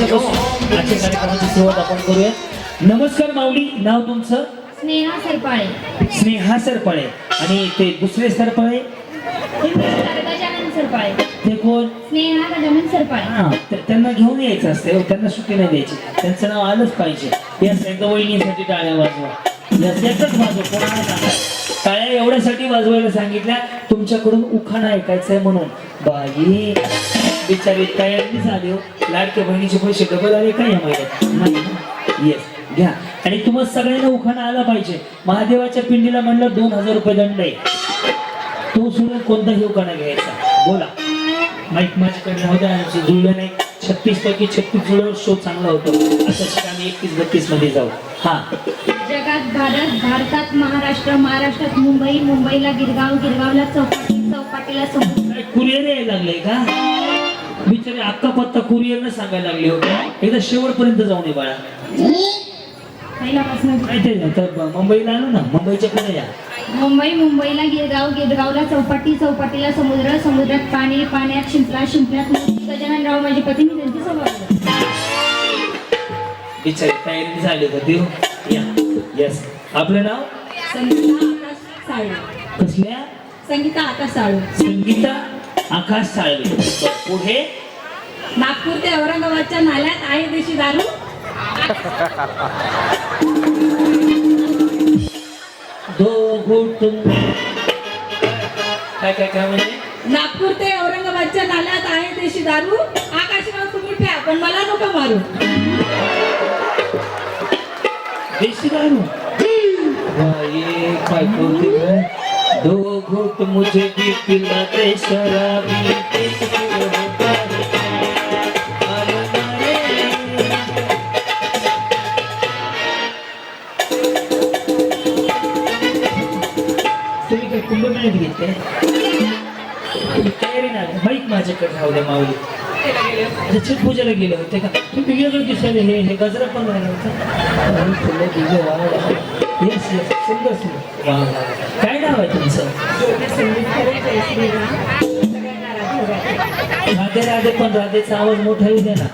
भारी न्यू यांच्यापासून होम आजच्या कार्यक्रमाची सुरुवात आपण करूया नमस्कार माऊली नाव तुमचं? स्नेहा सरपाळे. स्नेहा सरपाळे. आणि ते दुसरे सरपाळे? गजानन सरपाळे. ते कोण? स्नेहा गजानन सरपाळे. हा त्यांना घेऊन यायचं असते हो, त्यांना सुट्टी नाही द्यायची. त्यांचं नाव आलंच पाहिजे. याच एकदा वहिनीसाठी टाळ्या वाजवा. याच एकच वाजव कोणाला सांगा? टाळ्या एवढ्यासाठी वाजवायला सांगितल्या तुमच्याकडून उखाणा ऐकायचंय म्हणून. बाई. बिचारी तयारी झाली हो. लाडक्या बहिणीचे पैसे डबल आले का या महिन्यात? नाही. येस घ्या. आणि तुम्हाला सगळ्यांना उखाणा आला पाहिजे. महादेवाच्या पिंडीला म्हणलं दोन हजार रुपये दंड आहे. तो सोडून कोणताही उखाणा घ्यायचा. बोला. माईक माझ्याकडे राहू द्या आमचं जुळलं नाही. छत्तीस पैकी छत्तीस जुळल्यावर शो चांगला होतो. आता आम्ही एकतीस बत्तीसमध्ये जाऊ. हा. जगात भारत भारतात महाराष्ट्र महाराष्ट्रात मुंबई मुंबईला गिरगाव गिरगावला चौपाटी चौपाटीला कुरिअर यायला लागले का? बिचारे अक्का पत्ता कुरिअर सांगायला लागले होते. एकदा शेवटपर्यंत जाऊ नये बाळा. पहिल्यापासून तर मुंबईला आलो ना. मुंबईच्या पुढे या. मुंबई मुंबईला गिरगाव गिरगावला चौपाटी चौपाटीला समुद्र समुद्रात पाणी पाण्यात शिंपला शिंपल्यात मोती. गजाननराव माझे पती मी त्यांची स्वभाव बिचारे तयारी झाली होती हो. या. येस आपलं नाव? संगीता आकाश साळवे. कसल्या? संगीता आकाश साळवे. संगीता आकाश साळवे. बरं, पुढे. नागपूर ते औरंगाबादच्या नाल्यात आहे देशी दारू. दो घुट. काय काय काय म्हणजे नागपूर ते औरंगाबादच्या नाल्यात आहे देशी दारू. आकाशराव तुम्ही प्या पण मला नको मारू. देशी दारू? वाह, ये काय दो घुट मुझे भी पिला दे शराबी काय कुंभमेळ्यात घेते तयारी नाही माईक माझ्याकडे राहू द्या माऊली त्याच्यात पूजेला गेले होते का? तुम्ही वेगळं दिसायला हे हे गजरा पण राहिला होता. फुलं येस येस सुंदर सुंदर. वा नाव आहे तुमचं? राधे राधे पण राधेचा आवाज मोठा येऊ दे ना.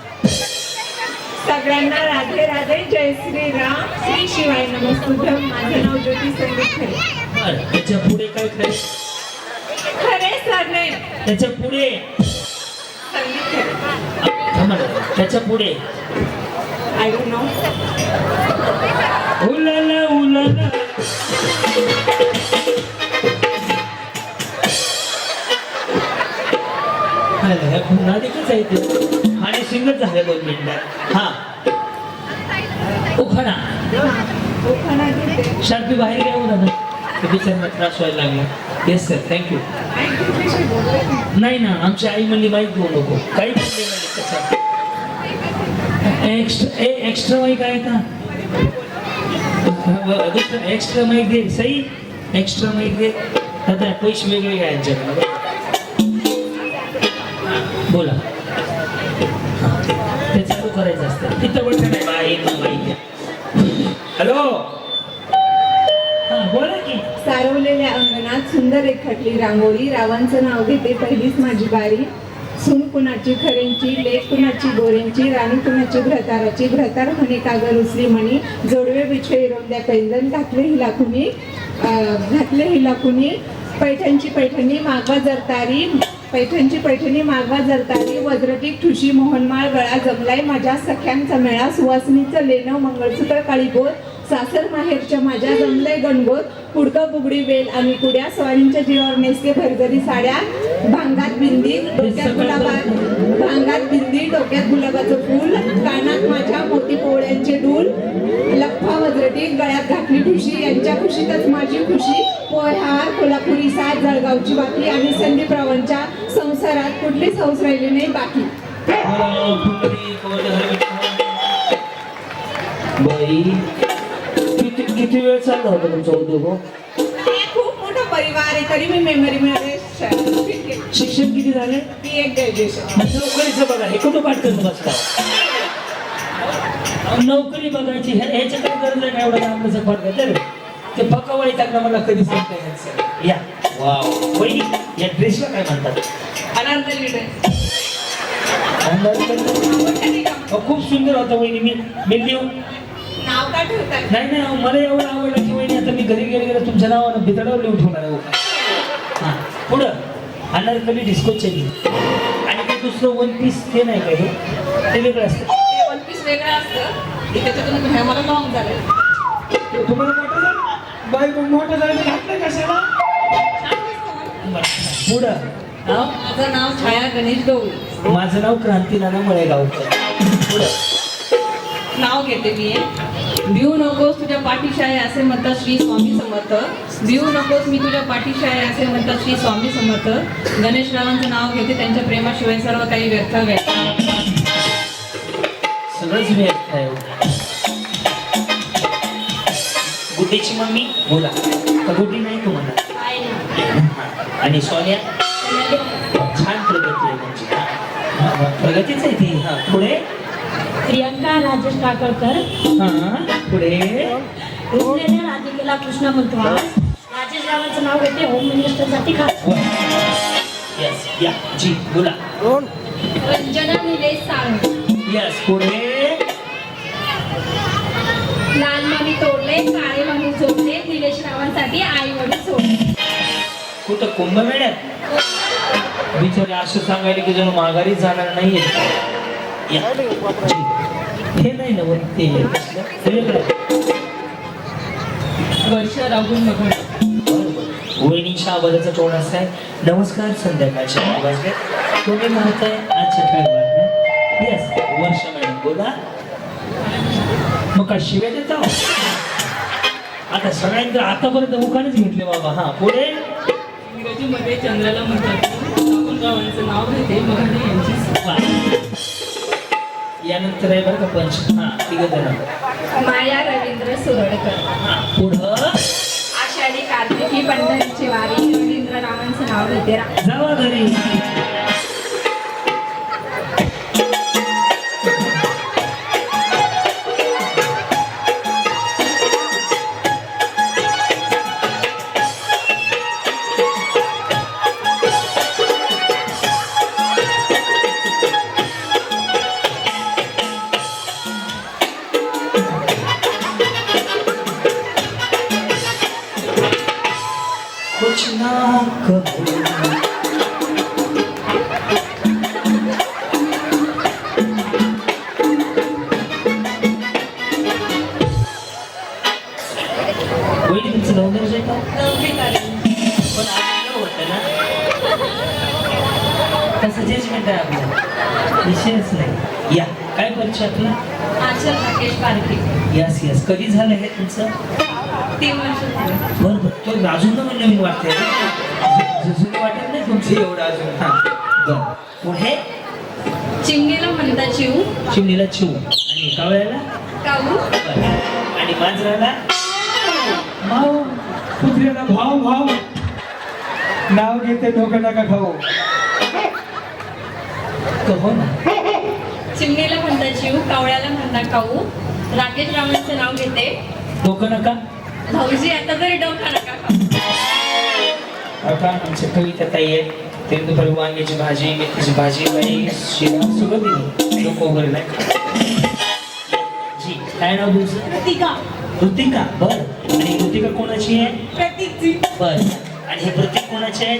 सगळ्यांना राधे राधे जय श्री राम श्री शिवाय नमस्तुभ्यम माझं नाव ज्योती खरे बरं त्याच्या पुढे काय काय खरे सरने त्याच्या पुढे. खरे. त्याच्या पुढे. आय डोंट नो उलाला उलाला. आलं, आहे ते. आणि सिंगल झाले दोन मिनिटात. हा. उखाणा. शार्पी बाहेर घ्या दादा ते त्रास व्हायला लागला. येस सर थँक्यू नाही. ना आमची आई म्हणली माहीत घेऊ नको. काही प्रॉब्लेम नाही त्याचा एक्स्ट्रा ए एक्स्ट्रा माईक आहे का? एक्स्ट्रा माईक दे. सई एक्स्ट्रा माईक दे. आता पैसे वेगळे घ्या तिथं बटन नाही बाई बाई हॅलो हा बोला की सारवलेल्या अंगणात सुंदर रेखाटली रांगोळी. रावांचं नाव घेते पहिलीच माझी बारी. सून कुणाची खरेंची लेख कुणाची गोरेंची राणी कुणाची भ्रताराची भ्रतार म्हणे कागर उचली म्हणी. जोडवे बिछवे इरवल्या पैंजण घातले हिला कुणी? घातले हिला कुणी? पैठणची पैठणी मागवा जरतारी. पैठणची पैठणी मागवा जरतारी वज्रटी ठुशी मोहनमाळ गळा जमलाय माझ्या सख्यांचा मेळा सुवासनीचं लेणं मंगळसूत्र काळीबोर सासर माहेरच्या माझ्या जमलंय गणगोत पुडकं बुगडी वेल आणि कुड्या स्वारींच्या जीवावर नेसते भरजरी साड्या भांगात बिंदी डोक्यात गुलाबात भांगात बिंदी डोक्यात गुलाबाचं फूल कानात माझ्या मोठ्या वज्रटी गळ्यात घातली ठुशी यांच्या खुशीतच माझी खुशी. पोहार कोल्हापुरी साज जळगावची बाकी आणि संदीपरावांच्या संसारात कुठलीच हौस राहिली नाही बाकी. किती वेळ चालला होता तुमचा उद्योग हो? खूप मोठा परिवार आहे तरी मी मेमरी मध्ये शिक्षण किती झाले? बी ए ग्रॅज्युएशन नोकरीचं बघा हे कुठं पाठ करत बसता? नोकरी बघायची ह्या- ह्याच्या काय गरज आहे का एवढं लांबचं फरक तर ते पकावळी टाकणं मला कधी सांगता या. वाव. वहिनी या ड्रेसला काय म्हणतात? अनारकली ड्रेस अहो, खूप सुंदर होता वहिनी. मी मी देऊ नाव का ठेवतात नाही नाही मला एवढं आवडलं की वहिनी आता मी घरी गेले गेले तुमच्या नावानं भितडावर लिहून ठेवणार आहे हो. पुढं. अनारकली डिस्को चेनी आणि ते दुसरं वन पीस ते नाही का हे? ते वेगळं असतं. वेगळं असतं. हे मला लॉंग झालं ते तुम्हाला मोठं झालं? बायको मोठं झालं तर घातलं कशाला? बरं, पुढं. नाव? माझं नाव छाया गणेश माझं नाव क्रांती नाना मळेगावकर पुढं. नाव घेते मी. भिऊ नकोस तुझ्या पाठीशी आहे असे म्हणतात श्री स्वामी समर्थ. भिऊ नकोस मी तुझ्या पाठीशी आहे असे म्हणतात श्री स्वामी समर्थ. गणेश रावांचं नाव घेते त्यांच्या प्रेमाशिवाय सर्व काही व्यर्थ व्यक्त आहे. गुड्डीची मम्मी? बोला. का गुड्डी नाही तुम्हाला? आणि सोन्या? छान प्रगती आहे त्यांची. हा, प्रगतीच आहे ती. हा पुढे? प्रियंका राजेश काकळकर. हा पुढे? राधिकेला कृष्ण म्हणतो राजेश रावांचं नाव घेते होम मिनिस्टरसाठी खास. यस या. जी बोला. रंजना निलेश साळुंखे. यस पुढे. लाल मणी तोडले काळे मणी जोडले निलेश रावांसाठी आई वडील सोडले. कुठं कुंभमेळ्यात? बिचारे असं सांगायला की जणू माघारी जाणार नाहीये. या. हे नाही ना वर ते? हे. वर्ष राहून मग वहिनीच्या आवाजाचा टोन असा आहे. नमस्कार संध्याकाळच्या आवाज तुम्ही म्हणताय आजच्या काय बातम्या येस वर्ष मॅडम बोला. मग काय शिव्या देता? आता सगळ्यांकडे आतापर्यंत मुखानेच घेतले बाबा. हा पुढे? इंग्रजीमध्ये चंद्राला म्हणतात नाव घेते यांची. यानंतर आहे बरं का पंच. हा तिघ जण माया रवींद्र सुरडकर. हा पुढं? आषाढी कार्तिकी पंढरीची वारी रवींद्र रावांचं नाव घेते रा- जावा घरी. पण आपलं होतं ना. तसं जजमेंट आहे आपलं विषयच नाही. या. काय परिचय आपला? आचल राकेश पारखे. यस यस कधी झालं हे तुमचं? तीन वर्ष झालं. बरं बरं. तो अजून पण नवीन वाटतंय. ना जुनं वाटत नाही तुमचं एवढं अजून. हा. पुढे चिंगेला म्हणतात चिव चिमणीला चिव आणि कावळ्याला? काऊ. आणि मांजराला भाऊ कुत्र्याला भाव भाव. नाव घेते डोकं नका खाऊ. हो ना. चिमणीला म्हणतात चिव कावळ्याला म्हणतात काऊ. राकेश रावांचं नाव घेते. डोकं नका. भाऊजी आता तरी डोका नका खाऊ. आता आमच्या कविता ताई आहेत ते दुपारी वांग्याची भाजी मेथीची भाजी सगळं दिली डोकं वगैरे नाही. काय नाव तुमचं? ऋतिका बर. आणि ऋतिका कोणाची आहे? प्रतीकजी. बर. आणि हे प्रतीक कोणाचे आहे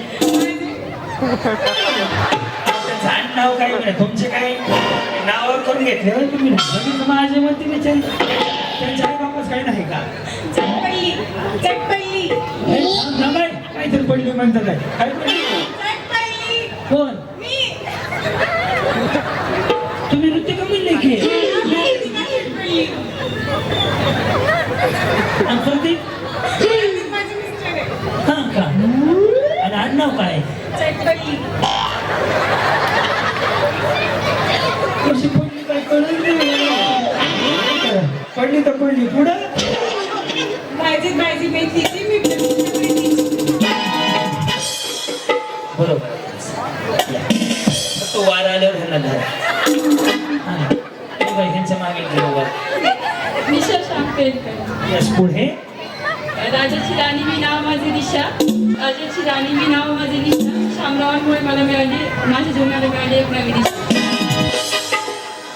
झाड नाव काय बरं? तुमचे काय? नावावर करून घेतले? होय तुम्ही लगेच माझे म्हणते विचार त्यांच्या आई काय नाही का? चटपल्ली. चटपल्ली. काहीतरी पडली म्हणतात काय कोण? यस पुढे राजाची राणी मी नाव माझे दिशा. राजाची राणी मी नाव माझे दिशा. शामरावांमुळे मला मिळाली माझ्या जीवनाला मिळाली एक नवी दिशा.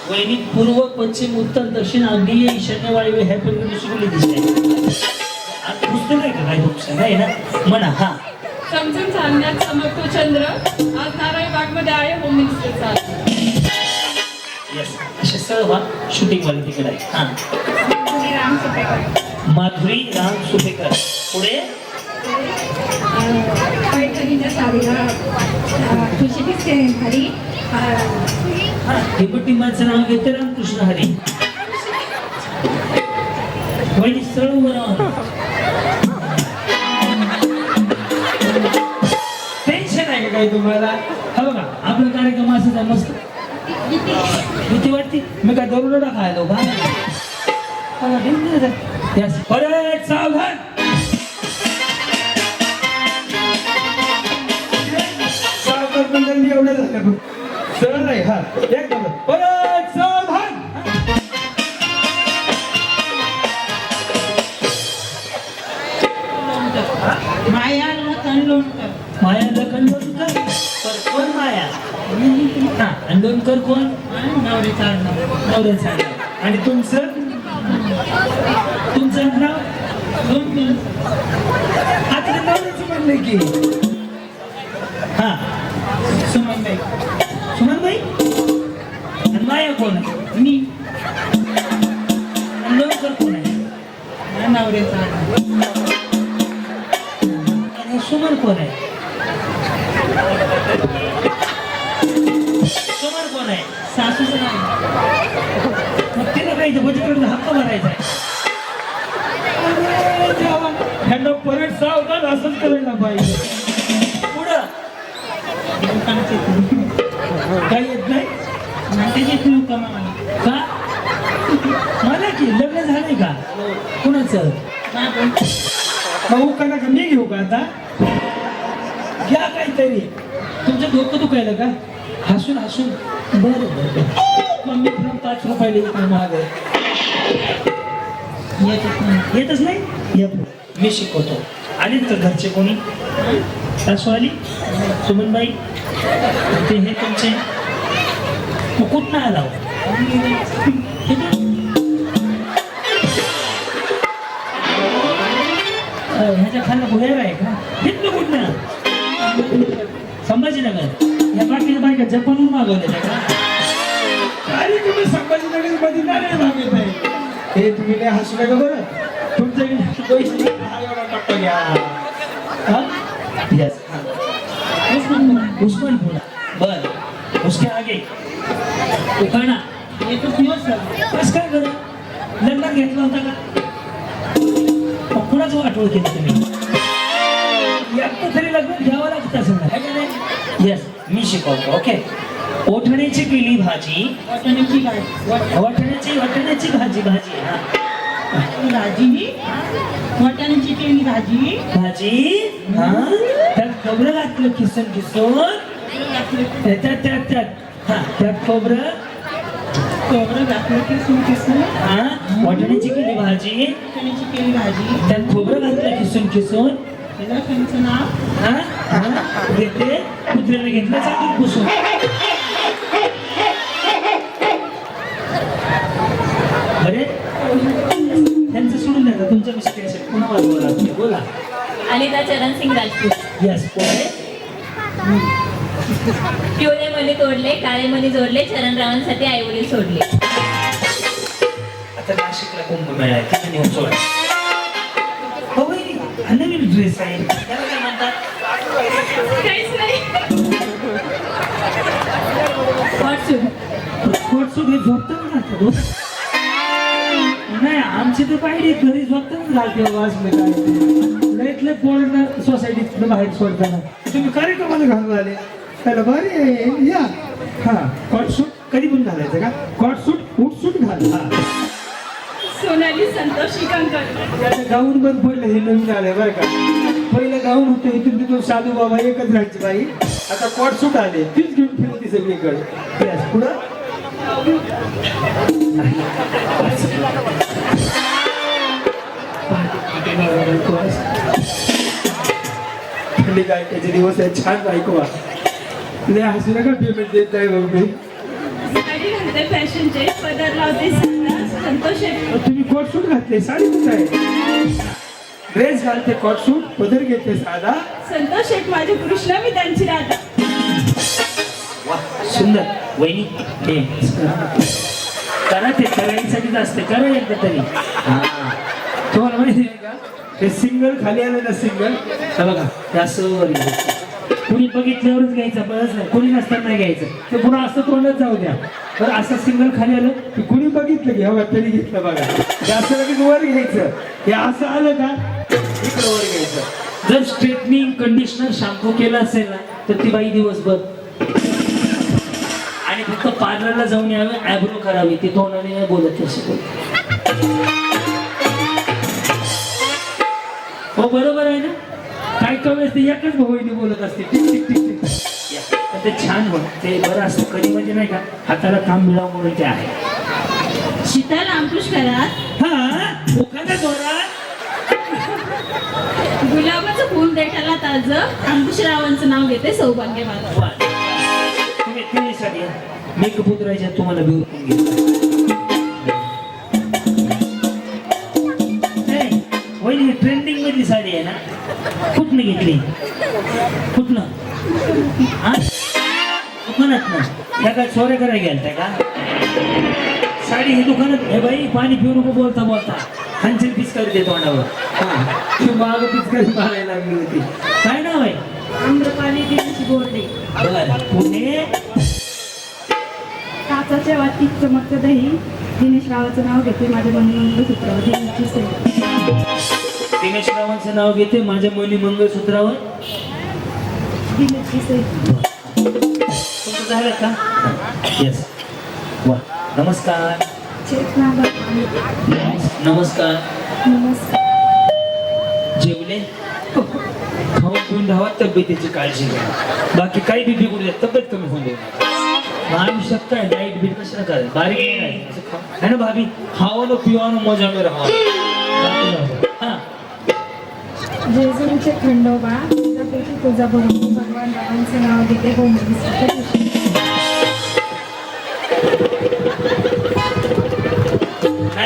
वैदिक पूर्व पश्चिम उत्तर दक्षिण अग्नेय ईशान्य वायव्य ह्या पलीकडे शिकवली दिसते आज पुस्तक आहे का काय तुमचं? नाही ना? म्हणा हा. चमचम चालण्यात चमकतो चंद्र. आज नारायण बागमध्ये आहे होम मिनिस्टरचा यस असे सरळ व्हा शूटिंग वाले तिकडे आहे. हा. राम सुपेकर. माधुरी राम सुपेकर. पुढे? पैठणीच्या साडीला तुझी दिसते घरी हा हेपटी माझं नाव घेते रामकृष्ण हरी. वैदिक सरळ उभं. टेन्शन आहे का काही तुम्हाला? हा बघा आपला कार्यक्रम असाच मस्त. भीती वाटते? मी काय दरोडा खायलो का? सावधान सावकार मंडळी एवढं झालं बघ. सरळ हा एक परत सावधान माया लखन लोणकर माया लखनकर पर कोण माया हा आणि लोणकर कोण नवरीचा नवऱ्याचा आणि तुमचं तुमचं नाव आता ते नवऱ्याचं की? हा. सुमनबाई. सुमनबाई? आणि माया कोण आहे? मी. आणि लोणकर कोण आहे? नवरीचा सुमन कोण आहे? सुमन कोण आहे? सासूचं नाव. मग तिला काही बजेटकडे हक्क भरायचा आहे. ह्यांना परत सावधान असंच करायला पाहिजे. पुढं. काही येत नाही? त्याची तू कमा. का? मला की लग्न झालंय का? कुणाचं? भाऊ का? नका मी घेऊ का आता? घ्या काहीतरी. तुमचं डोकं दुखायला का? हसून हसून. बरं बरं. मग मी पण पाच रुपयाला महाग आहे येतच नाही. येत मी शिकवतो. आले तर घरचे कोणी? सासू आली सुमनबाई ते हे तुमचे? मग कुठनं आला हो? ह्याच्या खाल्ला भुयार आहे का? तिथलं कुठनं? संभाजीनगर. या बाकीच्या बायका जपानून मागवल्या का? अरे तुम्ही संभाजीनगरमध्ये नाही मागवत आहे हे तुम्ही नाही हसू नका बरं? तुमच्याकडे पैसे एवढा टप्पा घ्या. यस उस्मान बोला. बर. उसके आगे. उखाणा. येतच दिवस बस काय बरं? लग्नात घेतला होता का? मग आठवण केली तुम्ही? एकटं तरी लग्न घ्यावं लागतं असं नाही. येस मी शिकवतो. ओके ओठण्याची केली भाजी. वाटाण्याची वाटण्याची वाटण्याची भाजी भाजी. हा. भाजी वाटाण्याची केली भाजी. भाजी? हा. त्यात खोबरं घातलं किसून किसून. त्याच्यात त्यात त्यात. हा त्यात खोबरं. खोबरं घातलं किसून किसून. हा. वाटण्याची केली भाजी. वाटाण्याची केली भाजी. त्यात खोबरं घातलं किसून किसून. लखनचं नाव. हा हा. घेते. कुत्र्याला घेतलं चांगलं पुसून. द्या तुमच्या मिस्टेक पुन्हा बोला तुम्ही. बोला. अनिता चरण सिंग राजपूत. यस पुढे पिवळे मणी तोडले काळे मणी जोडले चरणरावांसाठी आई वडील सोडले. आता नाशिकला कुंभमेळा आहे. तिथे नेऊन सोडा. हो वहिनी, हा नवीन ड्रेस आहे. त्याला काय म्हणतात? काहीच नाही. कोट सूट हे झोपतं हो. नाही आमची तर पाहिजे घरी झोपतं घालते काय लईतले पोरण सोसायटीतलं बाहेर सोडताना. तुम्ही कार्यक्रमाला घालून आले. त्याला आहे या. हा. कॉट सूट कधी पण घालायचं का? कॉट सूट उट सूट घाल. हा. सोना आणि संतोषी कंकण त्याचं गाऊन बंद पडलं हे नवीन आलंय बरं का. पहिलं गाऊन होतं इथून तिथून साधू बाबा एकच राहायची बाई. आता कॉट सूट आले तीच घेऊन फिरती सगळीकडे. Yes, पुढं थंडी काय त्याचे दिवस आहे छान ऐकवा लय हसू नका पेमेंट देत नाही भाऊ मी. फॅशनचे पदर लावते संतोष तुम्ही कोट सूट घातले साडी कुठं आहे? ड्रेस घालते कोट सूट पदर घेते साधा. संतोष एक माझे कृष्ण मी त्यांची राधा. सुंदर. वहिनी हे. करा ते करायसाठीच असते करा एकदा तरी. माहिती आहे का? ते सिंगल खाली आलं ना सिंगल हे बघा असं वर कुणी बघितल्यावरच घ्यायचं बरंच नाही. कुणी नसताना नाही घ्यायचं. ते पुन्हा असं तोंडच जाऊ द्या. तर असं सिंगल खाली आलं की कुणी बघितलं घ्या बघा तरी घेतलं बघा. हे असं लगेच वर घ्यायचं. हे असं आलं का? इकडं वर घ्यायचं. जर स्ट्रेटनिंग कंडिशनर शॅम्पू केला असेल ना तर ती बाई दिवसभर. आणि फक्त पार्लरला जाऊन यावं ॲब्रो करावी ती तोंडाने नाही बोलत असेल बोलते हो बरोबर आहे ना? काय काय वेळेस ते एकच भाऊनी बोलत असते. Tick tick tick tick. पण ते छान होत. ते बरं असतं कधी म्हणजे नाही का हाताला काम मिळावं म्हणून ते आहे. शीतल अंकुश घरात हा? मुखाला जोरात? गुलाबाचं फुल देठाला ताज. अंकुश रावांचं नाव घेते सौभाग्य वा. तुम्ही या. मी तुम्हाला पण घेतो ट्रेंडिंग मधली साडी आहे ना? कुठनं घेतली? कुठनं? हा? दुकानात ना. त्या काय चोऱ्या करायला गेलत्या का? साडी ही दुकानात हे बाई पाणी पिऊ नको बोलता बोलता. हंचल पीस करू दे तोंडावर. हा. ती माग पिचकारी मारायला लागली होती. काय नाव आहे? आम्रपाली बोर्डे बरं. पुणे? काचाच्या वाटीत चमकतं दही. दिनेश रावाचं नाव घेते माझ्या मनमंद सूत्रावर दिनेश रावांचं नाव घेते माझ्या मनी मंगळसूत्रावर. तुमचं झालं का? येस वा. नमस्कार. नमस्कार. जेवले? खाऊन पिऊन राहावा तब्येतीची काळजी घ्या. बाकी काही बी बिघडू द्या तब्येत कमी होऊन दे आयुष्यात काय डाईट बीट कशाला करायचं बारीक नाही. ना भाभी? खावानं पिवानो मजा में राहा जेजुरीचे खंडोबा तुझ्यापैकी तुझा बरोबर भगवान रावांचं नाव घेते. हो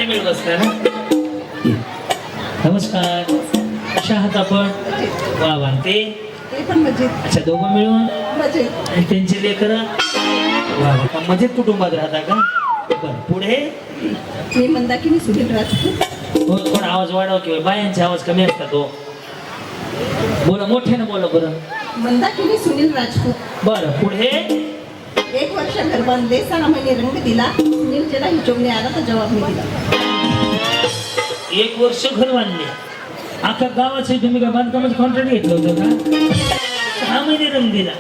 मिळत असतं ना? नमस्कार. कशा आहात आपण? वा वा. ते? अच्छा दोघं मिळून? आणि त्यांचे लेकर? वा वा. मजेत कुटुंबात राहता का? बरं पुढे? मी मंदाकिनी सुधीर राजपूत. हो थोडा आवाज वाढव किंवा बायांचे आवाज कमी असतात हो. बोला मोठ्यानं बोला बरं. मंदाकिनी सुनील राजपूत. बरं पुढे? एक वर्ष घर बांधले सहा महिने रंग दिला. सुनील ज्याला हिशोबने आला तर जवाब मी दिला एक वर्ष घर बांधले. आता गावाचे तुम्ही काय बांधकामाचं कॉन्ट्रॅक्ट घेतलं होतं का? सहा महिने रंग दिला.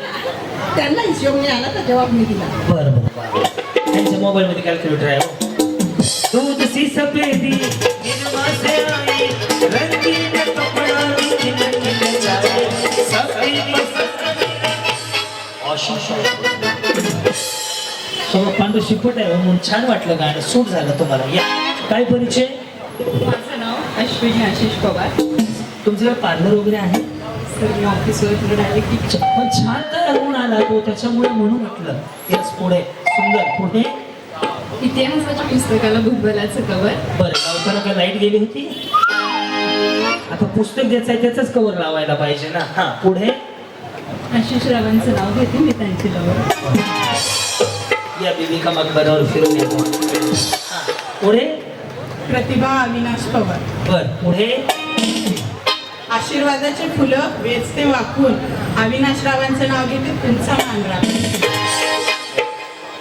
त्यांना हिशोबने आला तर जवाब मी दिला बरं बरं. त्यांच्या मोबाईल मध्ये कॅल्क्युलेटर आहे हो. दूध सी सफेदी रंगीन सगळं पांढरं शिपट आहे हो, म्हणून छान वाटलं गाणं. सूट झालं तुम्हाला. या. काय परिचय? माझं नाव अश्विनी आशिष पवार. तुमचं पार्लर वगैरे आहे? सर मी ऑफिसवर डायरेक्ट पण छान तयार होऊन आला तो त्याच्यामुळे म्हणून म्हटलं. यस पुढे. सुंदर. पुढे? इतिहासाच्या पुस्तकाला भूगोलाचं कवर बरं गावताना का लाइट गेली होती? आता पुस्तक ज्याचं आहे त्याच कवर लावायला पाहिजे ना. हा पुढे? आशिष रावांचं नाव घेते मी त्यांची लवर या बिबिका मकबरावर फिरून येतो. हा, पुढे? प्रतिभा अविनाश पवार. बर पुढे? आशीर्वादाचे फुलं वेचते वाकून. अविनाशरावांचं नाव घेते तुमचा मानराव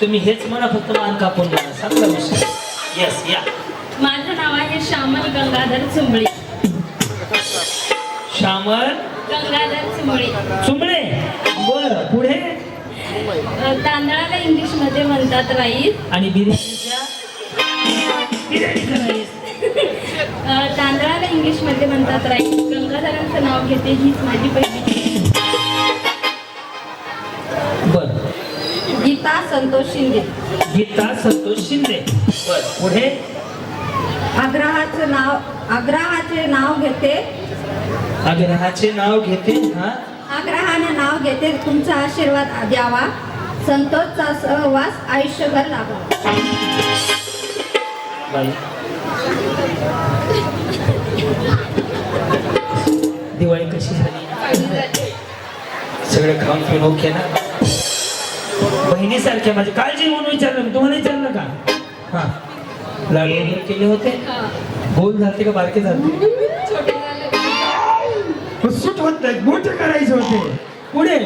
तुम्ही हेच म्हणा फक्त मान कापून सांगा विषय. येस या. माझं नाव आहे श्यामल गंगाधर चुंबळे. श्यामल? गंगाधर चुंबळे चुंबळे बर पुढे? तांदळाला इंग्लिशमध्ये म्हणतात राईस आणि बिर्याणी तांदळाला इंग्लिशमध्ये म्हणतात राईस गंगाधरांचं नाव घेते हीच माझी पहिली बर. गीता संतोष शिंदे. गीता संतोष शिंदे. बर पुढे? आग्रहाचं नाव आग्रहाचे नाव घेते आग्रहाचे नाव घेते हा. आग्रहाने नाव घेते तुमचा आशीर्वाद द्यावा. संतोषचा सहवास आयुष्यभर लाभा. बाई. दिवाळी कशी झाली? सगळं खाऊन पिऊन ओके ना? बहिणीसारख्या माझी काळजी म्हणून विचारलं मी तुम्हाला विचारलं का? हा. लाडू वगैरे केले होते? गोल झालते का बारके झाले होत नाही मोठे करायचे होते. पुढे.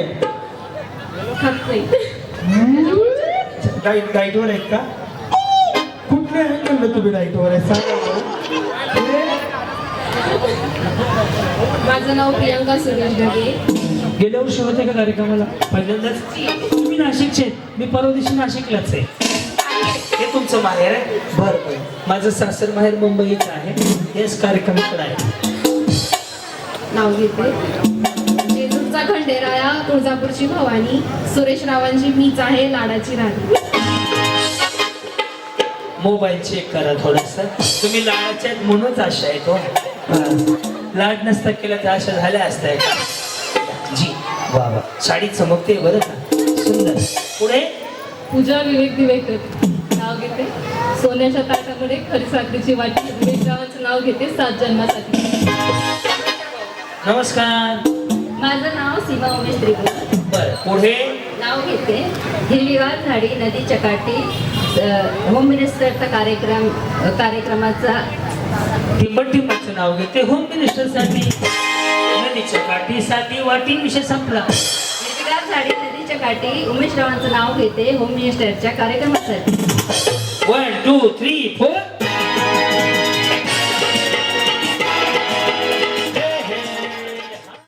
डाईट डाईटवर आहेत का? कुठल्या अँगलला तुम्ही डाईटवर आहे? सांगा. माझं नाव प्रियंका सुरेश ढगे गेल्या वर्षी होते का कार्यक्रमाला? पहिल्यांदाच. तुम्ही नाशिकचे आहेत. मी परवा दिवशी नाशिकलाच आहे. हे तुमचं माहेर आहे? बरं बरं. माझं सासर माहेर मुंबईचं आहे. हेच कार्यक्रम इकडं आहे. नाव घेते. जेजूरचा खंडेराया तुळजापूरची भवानी सुरेश रावांची मीच आहे लाडाची राणी. मोबाईल चेक करा थोडासा. तुम्ही लाडाच्या आहेत म्हणूनच आशा आहे तो लाड नसता केला तर आशा झाल्या असत्या. जी वा वा. साडी चमकते बरं का? सुंदर. पुढे? पूजा विवेक दिवेकर. नाव घेते. सोन्याच्या ताटामध्ये खरी साखरेची वाटी. नाव घेते. सात जन्मासाठी. नमस्कार. माझं नाव सीमा उमेश त्रिपुरा. बर पुढे? नाव घेते. हिरवीगार झाडी नदीच्या काठी अ, होम मिनिस्टरचा कार्यक्रम कार्यक्रमाचा. टिंबट टिंबटचं नाव घेते होम मिनिस्टरसाठी. नदीच्या काठीसाठी वाटी विषय संपला. हिरवीगार झाडी नदीच्या काठी उमेश रावांचं नाव घेते होम मिनिस्टरच्या कार्यक्रमासाठी. One two three four